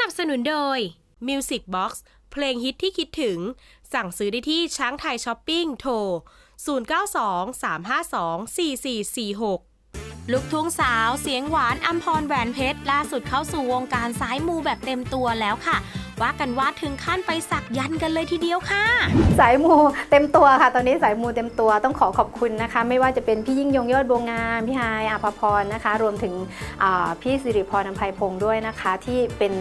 นับสนุนโดย Music Box เพลงฮิตที่คิดถึง สั่งซื้อได้ที่ช้างไทยช้อปปิ้งโทร 0923524446ลูกทุ่งสาวเสียงหวานอัมพรแหวนเพชรล่าสุดเข้าสู่วงการสายมูแบบเต็มตัวแล้วค่ะ ว่ากันว่าถึงขั้นไปสักยันกันเลยทีเดียวค่ะ สายมูเต็มตัวค่ะ ตอนนี้สายมูเต็มตัวต้องขอขอบคุณนะคะ ไม่ว่าจะเป็นพี่ยิ่งยงยอดบวงงามพี่ฮายอาภพรนะคะ รวมถึงพี่สิริพรอภัยพงศ์ด้วยนะคะ ที่เป็น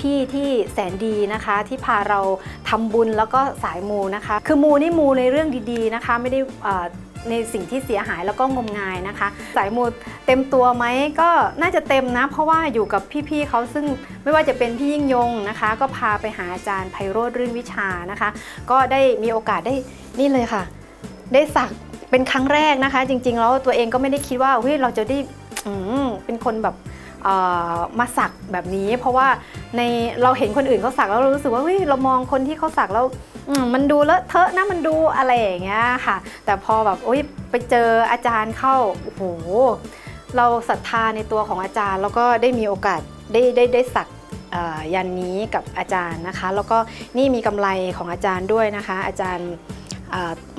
พี่ๆที่แสนดีนะคะ ที่พาเราทำบุญแล้วก็สายมูนะคะ คือมูนี่มูในเรื่องดีๆนะคะ ไม่ได้อ่า ในสิ่งที่เสียหายแล้วก็งมงายนะคะ สายมูเต็มตัวไหมก็น่าจะเต็มนะ เพราะว่าอยู่กับพี่ๆเขาซึ่งไม่ว่าจะเป็นพี่ยิ่งยงนะคะ ก็พาไปหาอาจารย์ไพโรธรื่นวิชานะคะ ก็ได้มีโอกาสได้นี่เลยค่ะ ได้สักเป็นครั้งแรกนะคะ จริงๆแล้วตัวเองก็ไม่ได้คิดว่าเฮ้ยเราจะได้เป็นคนแบบ มาสักแบบนี้ เพราะว่าในเราเห็นคนอื่นเขาสักแล้วเรารู้สึกว่าเฮ้ยเรามองคนที่เขาสักแล้วมันดูเลอะเทอะนะมันดูอะไรอย่างเงี้ยค่ะ แต่พอแบบโอ๊ยไปเจออาจารย์เข้าโอ้โหเราศรัทธาในตัวของอาจารย์ แล้วก็ได้มีโอกาสได้ได้ได้สักยันนี้กับอาจารย์นะคะ แล้วก็นี่มีกำไรของอาจารย์ด้วยนะคะ อาจารย์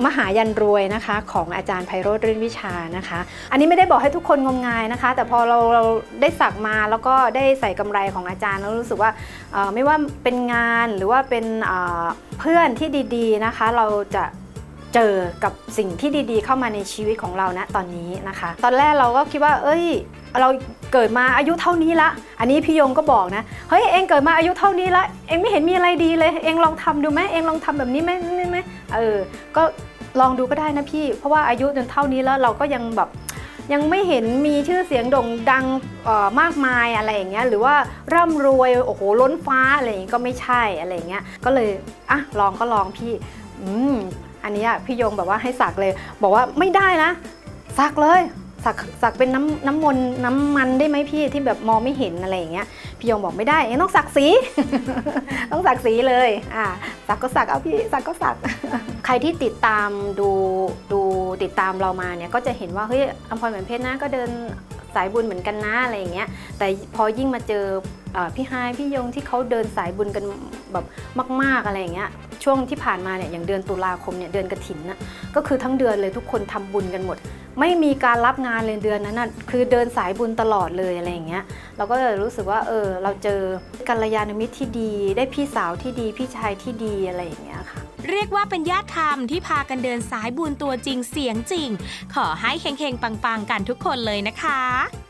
มหายันรวยนะคะของอาจารย์ไพโรธรื่นวิชานะคะ อันนี้ไม่ได้บอกให้ทุกคนงมงายนะคะ แต่พอเราเราได้สักมาแล้วก็ได้ใส่กำไรของอาจารย์แล้วรู้สึกว่าไม่ว่าเป็นงานหรือว่าเป็นเพื่อนที่ดีๆนะคะ เราจะ เจอกับสิ่งที่ดีๆ เข้ามาในชีวิตของเรานะตอนนี้นะคะ ตอนแรกเราก็คิดว่า เอ้ย เราเกิดมาอายุเท่านี้ละ อันนี้พี่ยงก็บอกนะ เฮ้ยเองเกิดมาอายุเท่านี้ละเองไม่เห็นมีอะไรดีเลย เองลองทำดูไหมเองลองทำแบบนี้ไหมนี่ไหมเออ ก็ลองดูก็ได้นะพี่ เพราะว่าอายุจนเท่านี้แล้วเราก็ยังแบบยังไม่เห็นมีชื่อเสียงโด่งดังออมากมายอะไรอย่างเงี้ยหรือว่าร่ำรวยโอ้โหล้นฟ้าอะไรอย่างงี้ก็ไม่ใช่อะไรอย่างเงี้ยก็เลยอะลองก็ลองพี่ อืมอันนี้พี่ยงแบบว่าให้สักเลย บอกว่าไม่ได้นะ สักเลยสักสักเป็นน้ำน้ำมนน้ำมันได้ไหมพี่ที่แบบมองไม่เห็นอะไรอย่างเงี้ยพี่ยงบอกไม่ได้เองต้องสักสี ต้องสักสีเลยอ่าสักก็สักเอาพี่สักก็สัก ใครที่ติดตามดูดูติดตามเรามาเนี่ยก็จะเห็นว่าเฮ้ยอัมพรแหวนเพชรนะก็เดินสายบุญเหมือนกันนะอะไรอย่างเงี้ยแต่พอยิ่งมาเจออพี่ไฮพี่ยงที่เขาเดินสายบุญกันแบบมาก ๆอะไรอย่างเงี้ย ช่วงที่ผ่านมาเนี่ยอย่างเดือนตุลาคมเนี่ยเดือนกระถินนะก็คือทั้งเดือนเลยทุกคนทำบุญกันหมด ไม่มีการรับงานเลยเดือนนั้นน่ะคือเดินสายบุญตลอดเลยอะไรอย่างเงี้ยเราก็เลยรู้สึกว่าเออเราเจอกัลยาณมิตรที่ดี ได้พี่สาวที่ดีพี่ชายที่ดีอะไรอย่างเงี้ยค่ะเรียกว่าเป็นญาติธรรมที่พากันเดินสายบุญตัวจริงเสียงจริง ขอให้เฮงๆปังๆกันทุกคนเลยนะคะ